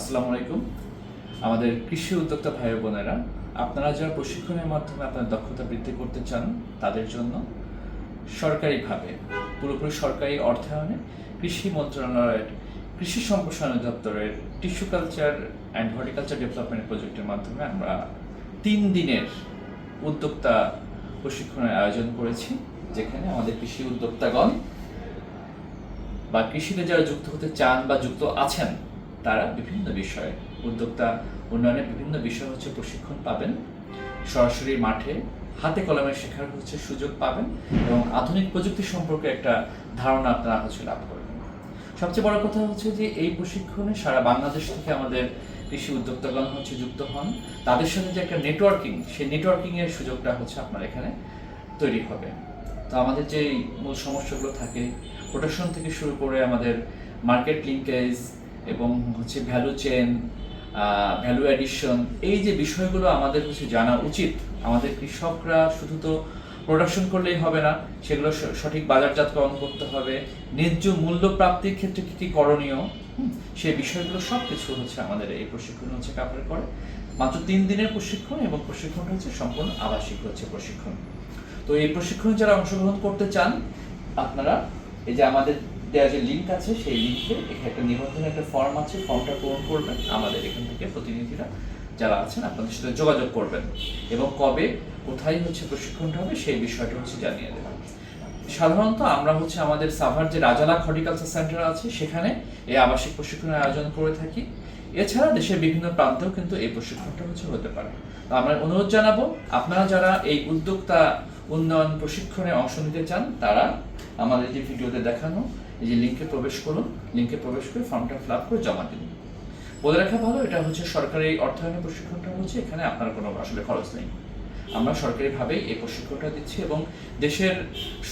আসসালামু আলাইকুম। আমাদের কৃষি উদ্যোক্তা ভাই বোনেরা, আপনারা যারা প্রশিক্ষণের মাধ্যমে আপনার দক্ষতা বৃদ্ধি করতে চান, তাদের জন্য সরকারিভাবে, পুরোপুরি সরকারি অর্থায়নে কৃষি মন্ত্রণালয়ের, কৃষি সম্প্রসারণ দপ্তরের tissue culture and horticulture development প্রজেক্টের মাধ্যমে আমরা তিন দিনের উদ্যোক্তা প্রশিক্ষণের আয়োজন করেছি, যেখানে আমাদের কৃষি উদ্যোক্তাগণ বা কৃষিতে যারা যুক্ত হতে চান বা যুক্ত আছেন তারা বিভিন্ন বিষয়ে, উদ্যোক্তা উন্নয়নের বিভিন্ন বিষয় হচ্ছে প্রশিক্ষণ পাবেন। সরাসরি মাঠে হাতে কলমে শেখার হচ্ছে সুযোগ পাবেন এবং আধুনিক প্রযুক্তি সম্পর্কে একটা ধারণা আপনারা হচ্ছে লাভ করবেন। সবচেয়ে বড় কথা হচ্ছে যে এই প্রশিক্ষণে সারা বাংলাদেশ থেকে আমাদের কৃষি উদ্যোক্তাগণ হচ্ছে যুক্ত হন। তাদের সাথে যে একটা নেটওয়ার্কিং সেই নেটওয়ার্কিং এর সুযোগটা হচ্ছে আপনার এখানে তৈরি হবে। তো আমাদের যে মূল সমস্যাগুলো থাকে প্রোটেকশন থেকে শুরু করে আমাদের মার্কেট লিঙ্কেজ এবং হচ্ছে ভ্যালু চেন ভ্যালু অ্যাডিশন এই যে বিষয়গুলো আমাদের হচ্ছে জানা উচিত, আমাদের কৃষকরা শুধু তো প্রোডাকশন করলেই হবে না, সেগুলো সঠিক বাজারজাতকরণ করতে হবে, ন্যায্য মূল্য প্রাপ্তির ক্ষেত্রে কী কী করণীয় সেই বিষয়গুলো সব কিছু হচ্ছে আমাদের এই প্রশিক্ষণ হচ্ছে কাভার করে। মাত্র তিন দিনের প্রশিক্ষণ এবং প্রশিক্ষণটা হচ্ছে সম্পূর্ণ আবাসিক হচ্ছে প্রশিক্ষণ। তো এই প্রশিক্ষণে যারা অংশগ্রহণ করতে চান, আপনারা এই যে আমাদের দেওয়া যে লিঙ্ক আছে, সেই লিঙ্কে এখানে একটা নিবন্ধনের একটা ফর্ম আছে ফর্মটা পূরণ করবেন আমাদের এখান থেকে প্রতিনিধিরা যারা আছেন আপনাদের সাথে যোগাযোগ করবেন। এবং কবে, কোথায় হচ্ছে প্রশিক্ষণটা হবে, সেই বিষয়টা হচ্ছে জানিয়ে দেবেন সাধারণত আমরা হচ্ছে আমাদের সাভার যে রাজালাক হর্টিকালচার সেন্টার আছে, সেখানে এই আবাসিক প্রশিক্ষণের আয়োজন করে থাকি। এছাড়া দেশের বিভিন্ন প্রান্তেও কিন্তু এই প্রশিক্ষণটা হচ্ছে হতে পারে। তো আমরা অনুরোধ জানাব, আপনারা যারা এই উদ্যোক্তা উন্নয়ন প্রশিক্ষণে অংশ নিতে চান, তারা আমাদের যে ভিডিওতে দেখানো এই যে লিঙ্কে প্রবেশ করুন লিঙ্কে প্রবেশ করে ফর্মটা ফিল আপ করে জমা দিন। বলে রাখা ভালো, এটা হচ্ছে সরকারি অর্থায়নের প্রশিক্ষণটা হচ্ছে, এখানে আপনার কোনো আসলে খরচ নেই। আমরা সরকারিভাবেই এই প্রশিক্ষণটা দিচ্ছি এবং দেশের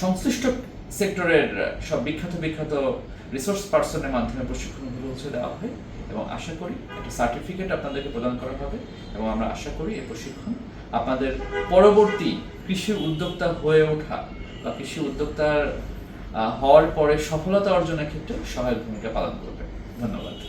সংশ্লিষ্ট সেক্টরের সব বিখ্যাত বিখ্যাত রিসোর্স পার্সনের মাধ্যমে প্রশিক্ষণগুলো হচ্ছে দেওয়া হয় এবং আশা করি একটা সার্টিফিকেট আপনাদেরকে প্রদান করা হবে এবং আমরা আশা করি এই প্রশিক্ষণ আপনাদের পরবর্তী কৃষি উদ্যোক্তা হয়ে ওঠা বা কৃষি উদ্যোক্তার হওয়ার পরে সফলতা অর্জনের ক্ষেত্রে সহায়ক ভূমিকা পালন করবে। ধন্যবাদ।